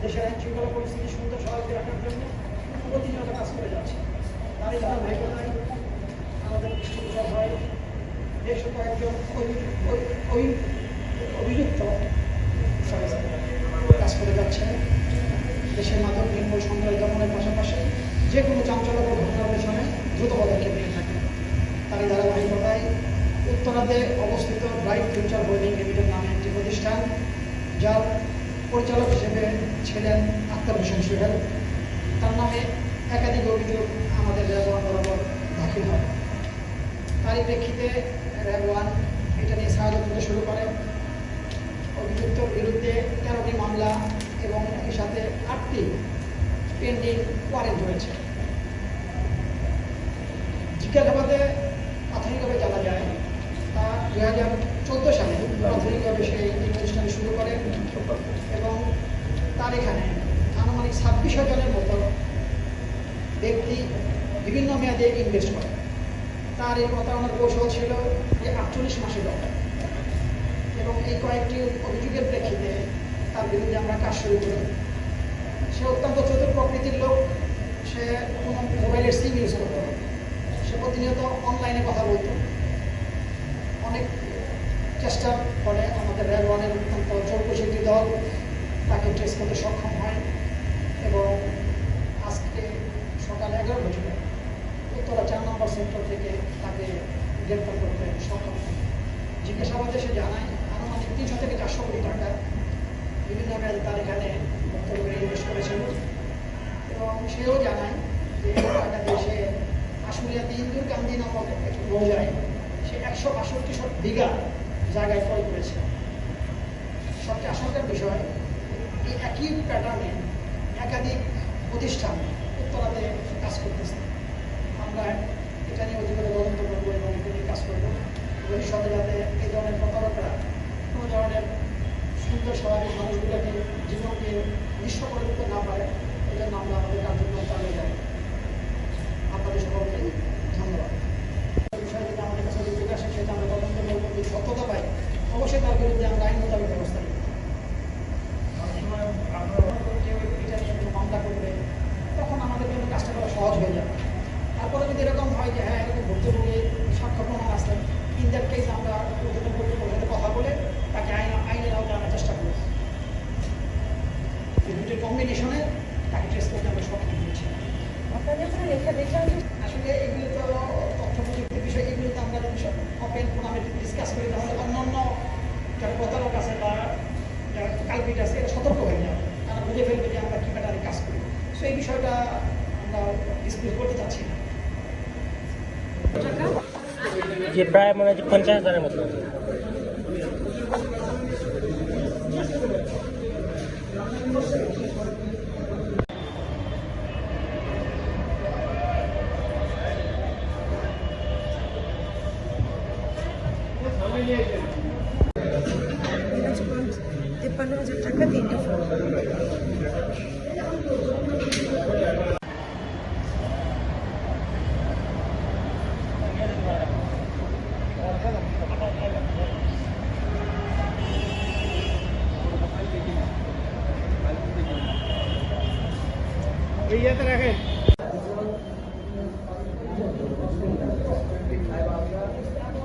দেশের আইন শৃঙ্খলা পরিস্থিতি সুন্দর স্বাভাবিক রাখার জন্য প্রতিনিয়ত কাজ করে যাচ্ছে ধারাবাহিকতায় আমাদের দৃষ্টিগোচর হয় বেশ কয়েকজন অভি- অভি- অভি- অভিযুক্ত কাজ করে যাচ্ছে দেশের মাদক নির্মূল সন্ত্রাস দমনের পাশাপাশি যে কোনো চাঞ্চল্যকর ঘটনার পেছনে দ্রুত পদক্ষেপ নিয়ে উত্তরাতে অবস্থিত ব্রাইট ফিউচার হোল্ডিং লিমিটেড নামে একটি প্রতিষ্ঠান, যার পরিচালক হিসেবে ছিলেন আক্তার হোসেন সোহেল। তার নামে একাধিক অভিযোগ আমাদের র্যাব ওয়ান বরাবর দাখিল হয়। তারই প্রেক্ষিতে র্যাব ওয়ান এটা নিয়ে সাহায্য শুরু করে। অভিযুক্তর বিরুদ্ধে তেরোটি মামলা এবং একই সাথে আটটি পেন্ডিং ওয়ারেন্ট রয়েছে। জিজ্ঞাসাবাদে প্রাথমিকভাবে জানা দুই হাজার চোদ্দ সালে প্রাথমিকভাবে সে প্রতিষ্ঠানে শুরু করেন এবং তার এখানে আনুমানিক ছাব্বিশ হাজারের মতো ব্যক্তি বিভিন্ন মেয়াদে ইনভেস্ট করে। তার এই প্রতারণার কৌশল ছিল যে আটচল্লিশ মাসে দরকার। এবং এই কয়েকটি অভিযোগের প্রেক্ষিতে তার বিরুদ্ধে আমরা কাজ শুরু করি। সে অত্যন্ত চতুর প্রকৃতির লোক। সে কোনো মোবাইলের সিম ইউজ করতো। সে প্রতিনিয়ত অনলাইনে চেষ্টার ফলে আমাদের র্যাব ওয়ানের অত্যন্ত একটি দল, তাকে ট্রেস করতে সক্ষম হয়। এবং আজকে সকাল এগারো বছরে উত্তরা চার নম্বর সেক্টর থেকে তাকে গ্রেপ্তার করতে সক্ষম হয়। জিজ্ঞাসাবাদে সে জানায়, আনুমানিক তিনশো থেকে চারশো কোটি টাকা বিভিন্ন মেয়াদে তার এখানে বক্তব্য ইনভেস্ট করেছিল এবং সেও জানায় যে টাকা সে আশুলিয়াতে ইন্দুর গান্ধী নামক একটি মৌজায় সে একশো বাষট্টি বিঘা জায়গায় ফল করেছে সবচেয়ে আশঙ্কার বিষয়, এই একই প্যাটার্নে একাধিক প্রতিষ্ঠান উত্তরাতে কাজ করতেছে। আমরা এটা নিয়ে অধিকতর তদন্ত করব এবং কাজ করব। ভবিষ্যতে যাতে এই ধরনের প্রতারকরা কোনো ধরনের সুন্দর স্বাভাবিক মানুষগুলোকে জীবনকে নিঃস্ব করে দিতে না পারে এই জন্য আমরা আমাদের কার্যক্রম চালিয়ে যাই আপনাদের সকলকে ধন্যবাদ এই বিষয়ে যদি আমাদের কাছে অভিযোগ আসে সেটা আমরা তদন্ত করব যদি সত্যতা পাই অবশ্যই তার বিরুদ্ধে আমরা আইন মোতাবেক ব্যবস্থা নিই কেউ এটা নিয়ে কোনো মামলা করবে তখন আমাদের জন্য কাজটা করা সহজ হয়ে যাবে তারপরে যদি এরকম হয় যে হ্যাঁ এরকম ভুক্তভোগী সাক্ষ্য প্রমাণ আছে ইন দ্যাট কেস আমরা উদ্বোধন কর্তৃপক্ষের সাথে কথা বলে তাকে আইন আইনের আওতায় আনার চেষ্টা করি এই দুটির কম্বিনেশনে তাকে ট্রেস করতে আমরা হয়েছি লেখা দেখলাম যে আসলে এগুলো তো তথ্য প্রযুক্তির বিষয় এগুলোতে আমরা যদি সব ওপেন ফোনামে ডিসকাস করি, তাহলে অন্যান্য যারা প্রতারক আছে বা যারা কালপিট আছে, এরা সতর্ক হয়ে যাবে। তারা বুঝে ফেলবে যে আমরা কী ব্যাটারে কাজ করি। সো এই বিষয়টা আমরা ডিসপ্লে করতে চাচ্ছি না। যে প্রায় মনে হচ্ছে পঞ্চাশ হাজারের মতো। তেপ্পান্ন হাজার টাকা তিনটে ফোন